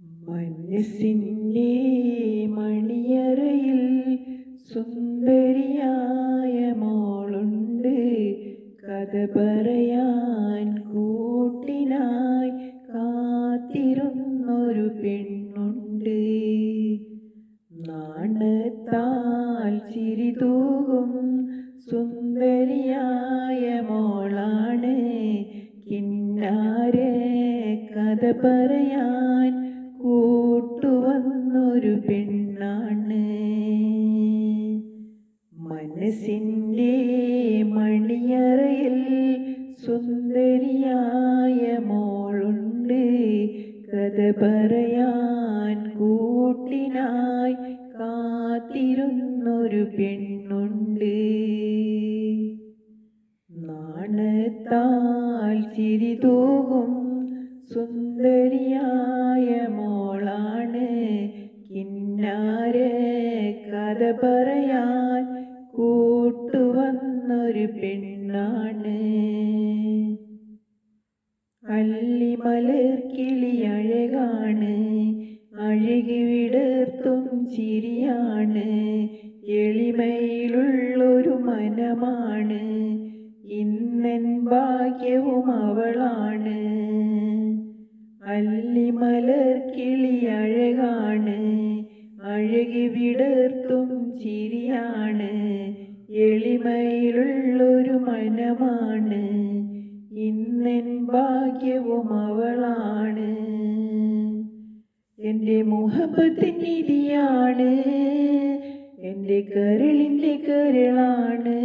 മനസ്സിന്റെ മണിയറയിൽ സുന്ദരിയായ മോളുണ്ട്. കഥ പറയാൻ കൂട്ടിനായി കാത്തിരുന്നൊരു പെണ്ണുണ്ട്. നാണത്താൽ ചിരി തൂകും സുന്ദരിയായ മോളാണ്. കിന്നാരെ കഥ പറയാൻ മനസ്സിന്റെ മണിയറയിൽ സുന്ദരിയായ മോളുണ്ട്. കഥ പറയാൻ കൂട്ടിനായി കാത്തിരുന്നൊരു പെണ്ണുണ്ട്. നാണത്താൽ ചിരി തൂകും സുന്ദരിയായ മോളാണ്. കിന്നാരെ കഥ പറയാൻ പെണ്ണാണ്. കിളി അഴകാണ്. അഴകി വിടർത്തും ചിരിയാണ്. എളിമയിലുള്ളൊരു മനമാണ്. ഇന്നൻ ഭാഗ്യവും അവളാണ്. അല്ലിമലർക്കിളി അഴകാണ്. അഴകി വിടർത്തും ചിരിയാണ്. എളിമയിലുള്ളൊരു മനമാണ് ഇന്നെൻ ഭാഗ്യവും അവളാണ്. എന്റെ മുഹബത്തിൻ നിധിയാണ് എന്റെ കരളിന്റെ കരളാണ്.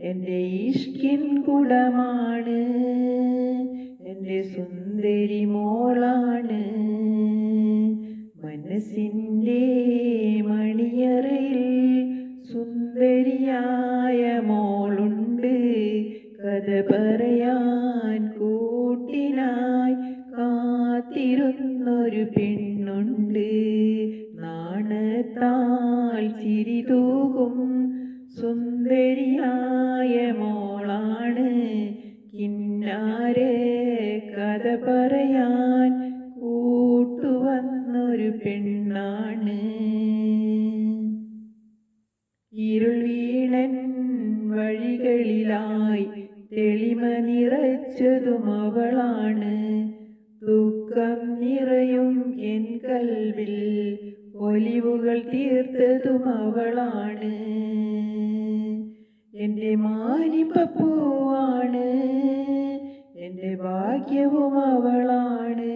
എന്റെ ഇഷ്കിൻ കുടമാണ്. എന്റെ സുന്ദരി മോളാണ്. മനസ്സിന്റെ മണിയറയിൽ സുന്ദരിയായ കാത്തിരുന്നൊരു പെണ്ണുണ്ട്. നാണത്താൽ ചിരി തൂകും. സുന്ദരിയായ മോളാണ്. കിന്നാരെ കഥ പറയാൻ കൂട്ടുവന്നൊരു പെണ്ണാണ്. ഇരുൾ വീണൻ വഴികളിലായി തെളിമ നിറച്ചതും അവളാണ്. ദുഃഖം നിറയും എൻ കൽവിൽ ഒലിവുകൾ തീർത്തതും അവളാണ്. എന്റെ മാനിപ്പൂവാണ് എന്റെ ഭാഗ്യവും അവളാണ്.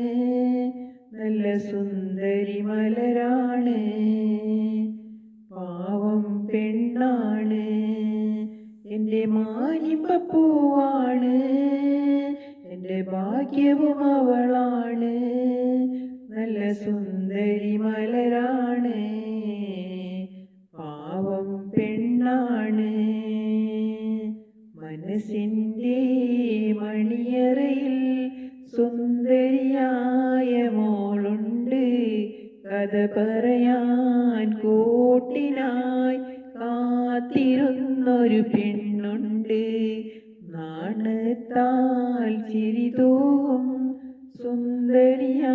നല്ല സുന്ദരി മലരാണ്. പാവം പെണ്ണാണ്. എന്റെ മാനിപ്പൂവാണ് എന്റെ ഭാഗ്യവും അവളാണ്. നല്ല സുന്ദരി മലരാണ്. പാവം പെണ്ണാണ്. മനസ്സിന്റെ മണിയറയിൽ സുന്ദരിയായ മോളുണ്ട്. കഥ പറയാൻ കൂട്ടിനായി കാത്തിരുന്നൊരു പെൺ സ്നേഹത്താൽ ചിരിതോവും സുന്ദരിയാ